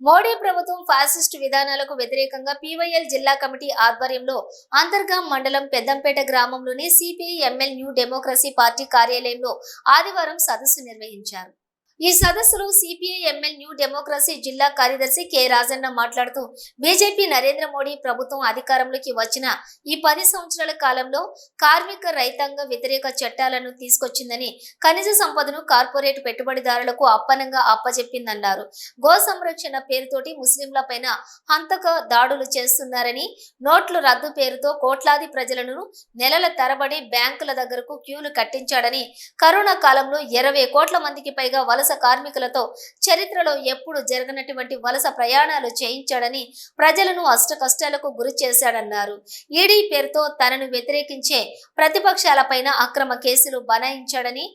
మోడీ ప్రభుత్వం ఫాసిస్ట్ విధానాలకు వ్యతిరేకంగా పీవైఎల్ జిల్లా కమిటీ ఆధ్వర్యంలో అంతర్గాం మండలం పెద్దంపేట గ్రామంలోని CPI ML New Democracy party కార్యాలయంలో ఆదివారం సదస్సు నిర్వహించారు. ఈ సదస్సులో సిపిఐ ఎంఎల్ న్యూ డెమోక్రసీ జిల్లా కార్యదర్శి కె రాజన్న మాట్లాడుతూ బీజేపీ నరేంద్ర మోడీ ప్రభుత్వం అధికారంలోకి వచ్చిన ఈ పది సంవత్సరాల కాలంలో కార్మిక రైతాంగ వ్యతిరేక చట్టాలను తీసుకొచ్చిందని ఖనిజ సంపదను కార్పొరేట్ పెట్టుబడిదారులకు అప్పనంగా అప్పజెప్పిందన్నారు. గో సంరక్షణ పేరుతోటి ముస్లింల పైన హంతక దాడులు చేస్తున్నారని నోట్ల రద్దు పేరుతో కోట్లాది ప్రజలను నెలల తరబడి బ్యాంకుల దగ్గరకు క్యూలు కట్టించాడని కరోనా కాలంలో ఇరవై కోట్ల మందికి పైగా వలస కార్మికులతో చరిత్రలో ఎప్పుడు జరగనటువంటి వలస ప్రయాణాలు చేయించాడని ప్రజలను అష్ట కష్టాలకు గురి చేశాడన్నారు. ఈడీ పేరుతో తనను వ్యతిరేకించే ప్రతిపక్షాలపైన అక్రమ కేసులు బనాయించాడని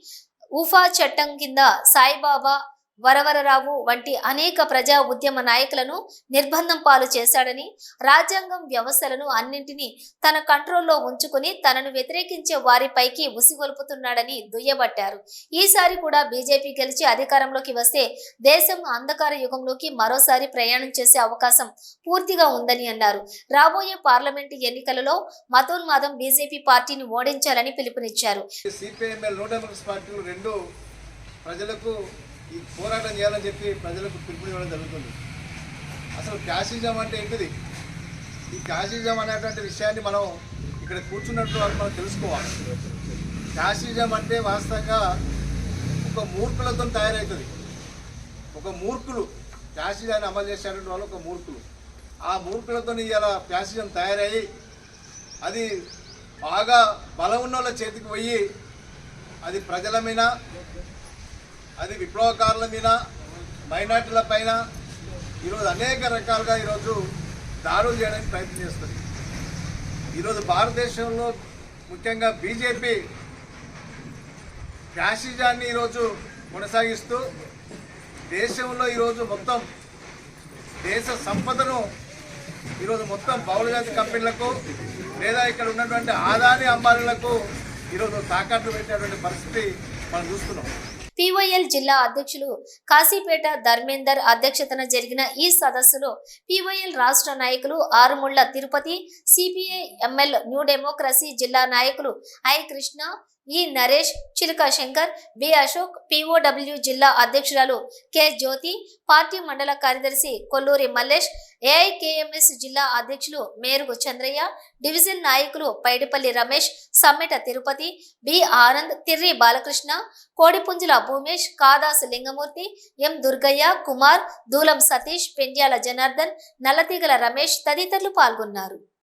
ఉఫా చట్టం కింద సాయిబాబా వరవరరావు వంటి అనేక ప్రజా ఉద్యమ నాయకులను నిర్బంధం పాలు చేశాడని రాజ్యాంగం వ్యవస్థలను అన్నింటినీ తన కంట్రోల్లో ఉంచుకుని తనను వ్యతిరేకించే వారిపైకి ఉసిగొల్పుతున్నాడని దుయ్యబట్టారు. ఈసారి కూడా బీజేపీ గెలిచి అధికారంలోకి వస్తే దేశం అంధకార యుగంలోకి మరోసారి ప్రయాణం చేసే అవకాశం పూర్తిగా ఉందని అన్నారు. రాబోయే పార్లమెంటు ఎన్నికలలో మతోన్మాదం బీజేపీ పార్టీని ఓడించాలని పిలుపునిచ్చారు. ప్రజలకు ఈ పోరాటం చేయాలని చెప్పి ప్రజలకు పిలుపునివ్వడం జరుగుతుంది. అసలు ఫ్యాసిజం అంటే ఏంటిది? ఈ ఫ్యాసిజం అనేటువంటి విషయాన్ని మనం ఇక్కడ కూర్చున్నట్టు వాళ్ళు మనం తెలుసుకోవాలి. ఫ్యాసిజం అంటే వాస్తవంగా ఒక మూర్ఖులతో తయారవుతుంది. ఒక మూర్ఖులు ఫ్యాసిజాన్ని అమలు చేసేటువంటి వాళ్ళు ఒక మూర్ఖులు. ఆ మూర్ఖులతో ఇలా ఫ్యాసిజం తయారయ్యి అది బాగా బలం ఉన్న వాళ్ళ చేతికి పోయి అది ప్రజల మీద అది విప్లవకారుల మీద మైనార్టీల పైన ఈరోజు అనేక రకాలుగా ఈరోజు దాడులు చేయడానికి ప్రయత్నం చేస్తుంది. ఈరోజు భారతదేశంలో ముఖ్యంగా బీజేపీ ఫ్యాసిజాన్ని ఈరోజు కొనసాగిస్తూ దేశంలో ఈరోజు మొత్తం దేశ సంపదను ఈరోజు మొత్తం బహుళజాతి కంపెనీలకు లేదా ఇక్కడ ఉన్నటువంటి ఆదాని అంబానీలకు ఈరోజు తాకట్లు పెట్టేటువంటి పరిస్థితి మనం చూస్తున్నాం. పివైఎల్ జిల్లా అధ్యక్షులు కాశీపేట ధర్మేందర్ అధ్యక్షతన జరిగిన ఈ సదస్సులో పివైఎల్ రాష్ట్ర నాయకులు Arumulla Tirupati CPI ML New Democracy జిల్లా నాయకులు ఐ కృష్ణ ఈ నరేష్ చిలుక శంకర్ బి అశోక్ పిఓడబ్ల్యూ జిల్లా అధ్యక్షురాలు కె జ్యోతి పార్టీ మండల కార్యదర్శి కొల్లూరి మల్లేష్ ఏఐకేఎంఎస్ జిల్లా అధ్యక్షులు మేరుగు చంద్రయ్య డివిజన్ నాయకులు పైడిపల్లి రమేష్ సమ్మెట తిరుపతి బి ఆనంద్ తిర్రి బాలకృష్ణ కోడిపుంజుల భూమేష్ కాదాసు లింగమూర్తి ఎం దుర్గయ్య కుమార్ దూలం సతీష్ పెండ్యాల జనార్దన్ నల్లతీగల రమేష్ తదితరులు పాల్గొన్నారు.